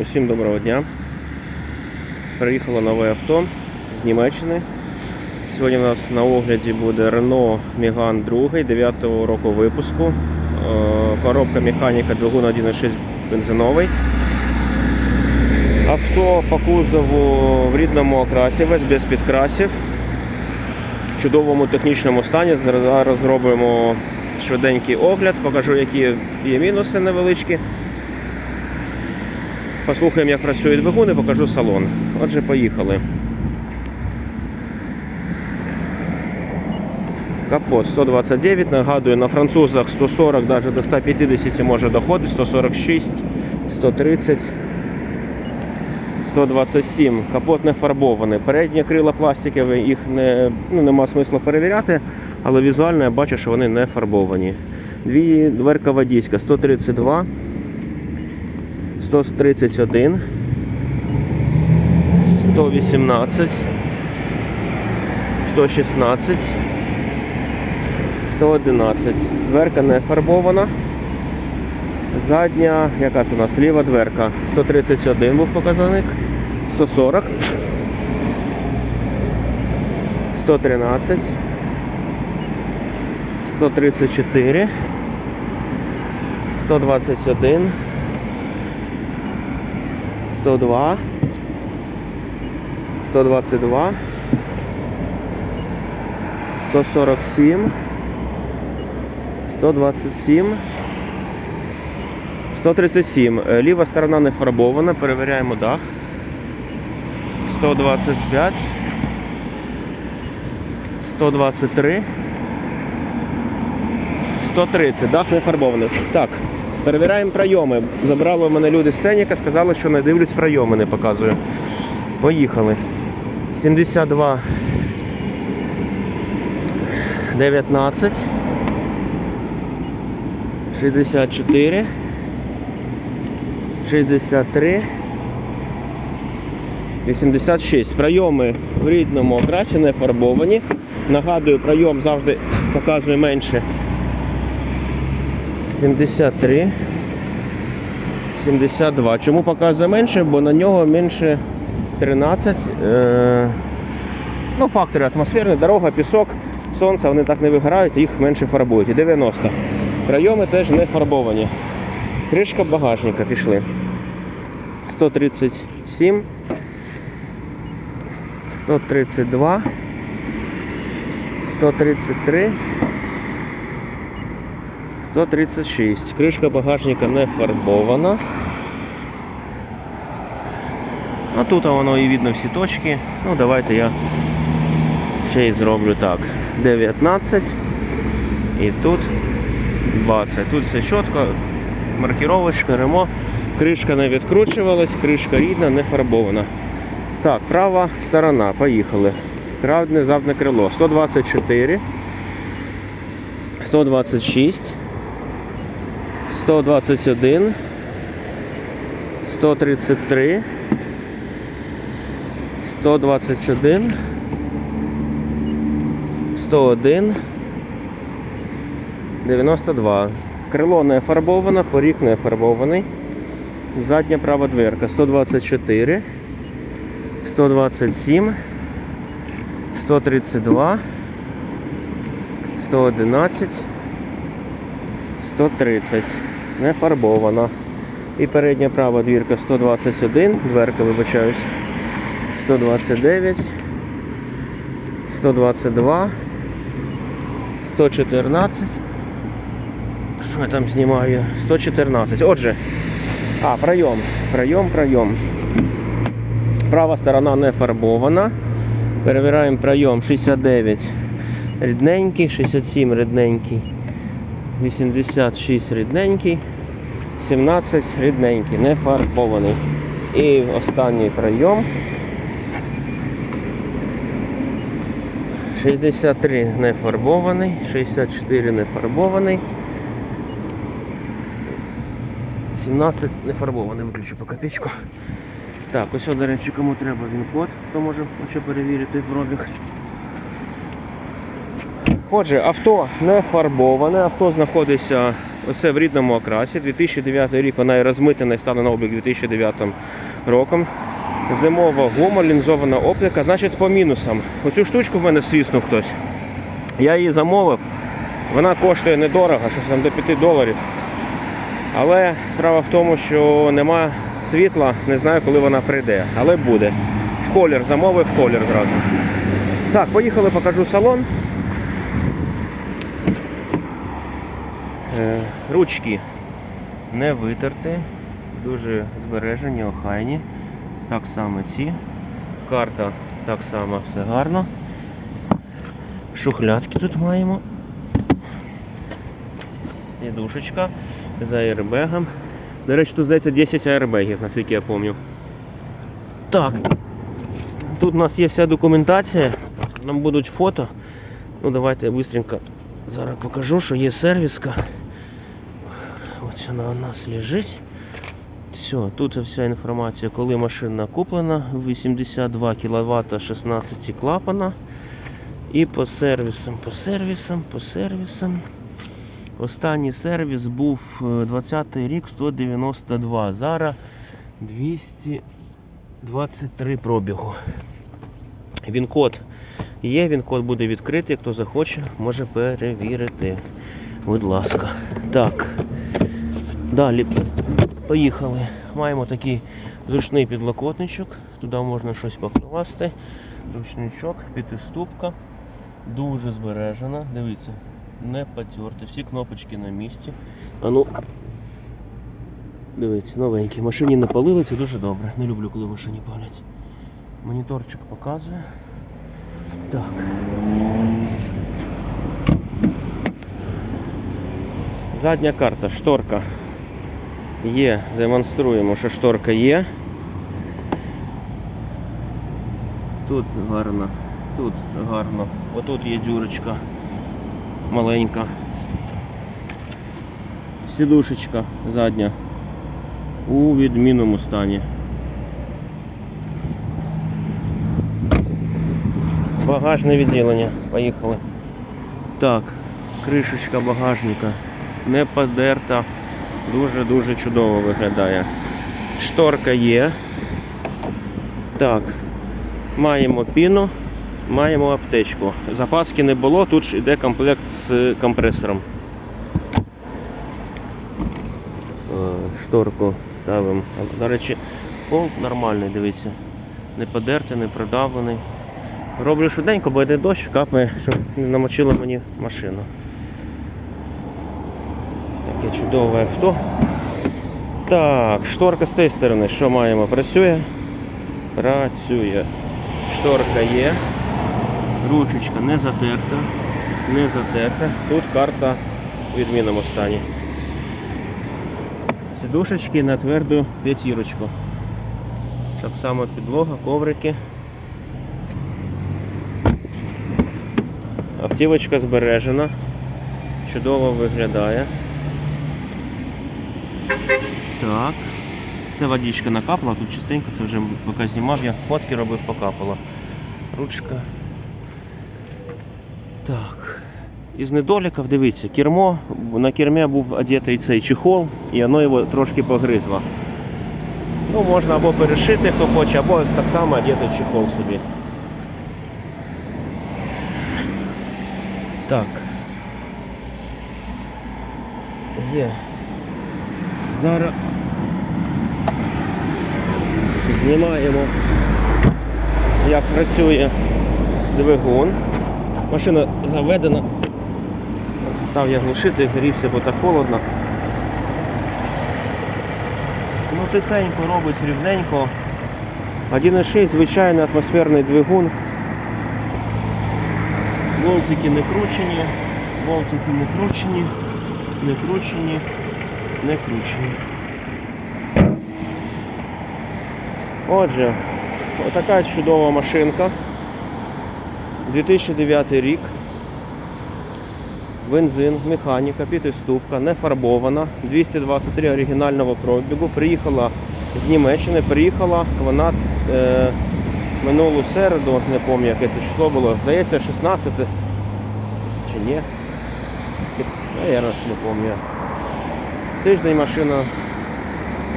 Усім доброго дня. Приїхало нове авто з Німеччини. Сьогодні у нас на огляді буде Renault Megane 2 9 року випуску. Е, Коробка механіка двигун 1.6 бензиновий. Авто по кузову в рідному окрасі, весь без підкрасів. В чудовому технічному стані. Зараз зробимо швиденький огляд, покажу, які є мінуси невеличкі. Послухаємо, як працює двигун і покажу салон. Отже, поїхали. Капот 129, нагадую, на французах 140, навіть до 150 може доходити, 146, 130, 127. Капот не фарбований. Передні крила пластикові, їх не, ну, нема смисла перевіряти, але візуально я бачу, що вони не фарбовані. Дві дверка водійська 132. 131, 118, 116, 111. Дверка не фарбована. Задня, яка це у нас? Ліва дверка. 131 був показник. 140. 113. 134. 121. 102, 122, 147, 127, 137. Е, Ліва сторона не фарбована, перевіряємо дах. 125, 123, 130. Дах не фарбований. Так, Перевіряємо прийоми. Забрали в мене люди з ценника, сказали, що не дивлюсь прийоми, не показую. Поїхали. 72 19 64 63 86. Прийоми в рідному окрасі не фарбовані. Нагадую, прийом завжди показує менше 73. 72. Чому показує менше? Бо на нього менше 13. Е, ну, фактори атмосферні, дорога, пісок, сонце, вони так не вигорають, їх менше фарбують. І 90. Прийоми теж не фарбовані. Кришка багажника пішли. 137. 132. 133. 136. Кришка багажника не фарбована. А тут воно і видно всі точки. Ну, давайте я ще й зроблю так. 19 і тут 20. Тут все чітко, маркіровочка, ремо. Кришка не відкручувалась, кришка рідна, не фарбована. Так, права сторона, поїхали. Правне задне крило. 124, 126. 121, 133, 121, 101, 92. Крило не фарбоване, поріг не фарбований. Задня права дверка 124, 127, 132, 111, 130. Не фарбована. І передня права двірка 121, дверка, вибачаюсь, 129, 122, 114. Що я там знімаю? 114. Отже, а, пройом, пройом, пройом. Права сторона не фарбована. Перевіряємо пройом 69 рідненький, 67 рідненький. 86 рідненький, 17 рідненький, не фарбований. І останній прийом. 63 не фарбований, 64 не фарбований. 17 не фарбований, виключу по копійку. Так, ось, до речі, кому треба він код, хто може хоче перевірити пробіг. Отже, авто не фарбоване, авто знаходиться усе в рідному окрасі. 2009 рік вона і розмитена і стала на облік 2009 роком. Зимова гума, лінзована оптика, значить по мінусам. Оцю штучку в мене свіснув хтось. Я її замовив. Вона коштує недорого, щось там до 5 доларів. Але справа в тому, що нема світла, не знаю, коли вона прийде. Але буде. В колір замовив, в колір зразу. Так, поїхали, покажу салон. Ручки не витерті, дуже збережені, охайні. Так само ці. Карта так само все гарно. Шухлядки тут маємо. Сідушечка з аербегом. До речі, тут здається 10 аербегів, наскільки я пам'ятаю. Так. Тут у нас є вся документація. Нам будуть фото. Ну давайте быстренько зараз покажу, що є сервіска. Вона у нас лежить. Все, тут вся інформація, коли машина куплена, 82 кВт 16 клапана. І по сервісам, по сервісам, по сервісам. Останній сервіс був е, 20 рік 192. Зараз 223 пробігу. Він код є, він код буде відкритий. Хто захоче, може перевірити. Будь ласка. Так. Далі поїхали. Маємо такий зручний підлокотничок. Туди можна щось покласти. Ручничок, п'ятиступка. Дуже збережена. Дивіться, не потерти. Всі кнопочки на місці. А ну. Дивіться, новенькі. Машині не палили, дуже добре. Не люблю, коли машині палять. Моніторчик показує. Так. Задня карта, шторка. Є, демонструємо, що шторка є. Тут гарно, тут гарно. Отут є дюрочка маленька. Сідушечка задня у відмінному стані. Багажне відділення. Поїхали. Так, кришечка багажника не подерта. Дуже-дуже чудово виглядає. Шторка є. Так, маємо піну, маємо аптечку. Запаски не було, тут ж йде комплект з компресором. Е, Шторку ставимо. До речі, пол нормальний, дивіться. Не подертий, не продавлений. Роблю швиденько, бо йде дощ, капає, щоб не намочило мені машину. Таке чудове авто. Так, шторка з цієї сторони, що маємо? Працює? Працює. Шторка є. Ручечка не затерта. Не затерта. Тут карта у відмінному стані. Сідушечки на тверду п'ятірочку. Так само підлога, коврики. Автівочка збережена. Чудово виглядає. Так. Це водичка накапала, тут чистенько, це вже поки знімав, я фотки робив, покапала. Ручка. Так. Із недоліків, дивіться, кермо, на кермі був одетий цей чехол, і воно його трошки погризло. Ну, можна або перешити, хто хоче, або так само одети чехол собі. Так. Є. Зараз знімаємо, як працює двигун. Машина заведена. Став я глушити, грівся, бо так холодно. Ну тихенько робить рівненько. 1,6 звичайний атмосферний двигун. Болтики не кручені, болтики не кручені, не кручені, не кручені. Отже, отака чудова машинка. 2009 рік. Бензин, механіка, п'ятиступка, не фарбована, 223 оригінального пробігу. Приїхала з Німеччини, приїхала вона е, минулу середу, не пам'ятаю, яке це число було, здається, 16 чи ні. Наверное, не пам'ятаю. Тиждень машина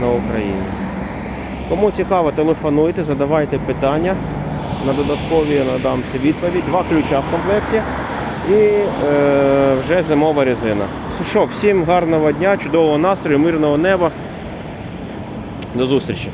на Україні. Кому цікаво, телефонуйте, задавайте питання. На додаткові я надам відповідь. Два ключа в комплекті і е, вже зимова резина. Що, всім гарного дня, чудового настрою, мирного неба. До зустрічі.